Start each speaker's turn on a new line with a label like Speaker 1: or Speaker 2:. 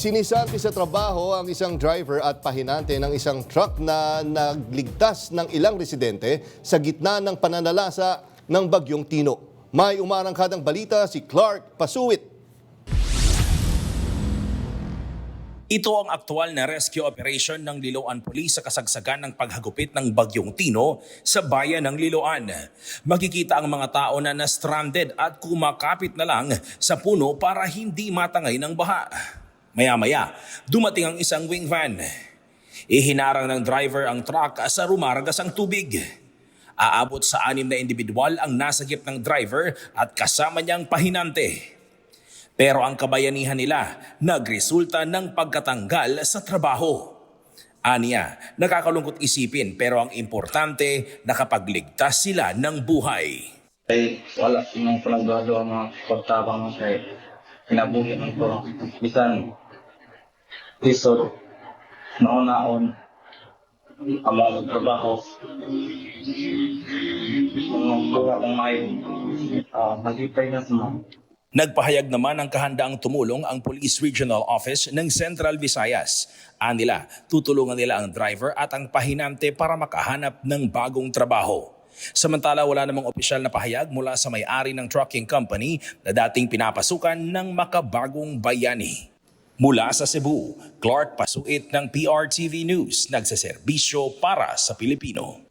Speaker 1: Sinisanti sa trabaho ang isang driver at pahinante ng isang truck na nagligtas ng ilang residente sa gitna ng pananalasa ng bagyong Tino. May umarangkadang balita si Clark Pasuwit.
Speaker 2: Ito ang aktual na rescue operation ng Liloan Police sa kasagsagan ng paghagupit ng Bagyong Tino sa bayan ng Liloan. Makikita ang mga tao na na-stranded at kumakapit na lang sa puno para hindi matangay ng baha. Maya-maya, dumating ang isang wing van. Ihinarang ng driver ang truck sa rumaragas ang tubig. Aabot sa anim na individual ang nasagip ng driver at kasama niyang pahinante. Pero ang kabayanihan nila nagresulta ng pagkatanggal sa trabaho. Aniya, nakakalungkot isipin pero ang importante nakapagligtas sila ng buhay.
Speaker 3: ay wala nang panagado ang mga pagtabang kay kinabuhi ko bisan lisod naon-naon ang mga trabaho ang buha kong may uh, mga
Speaker 2: Nagpahayag naman ng kahandaang tumulong ang Police Regional Office ng Central Visayas. Anila, tutulungan nila ang driver at ang pahinante para makahanap ng bagong trabaho. Samantala wala namang opisyal na pahayag mula sa may-ari ng trucking company na dating pinapasukan ng makabagong bayani. Mula sa Cebu, Clark Pasuit ng PRTV News, nagsaserbisyo para sa Pilipino.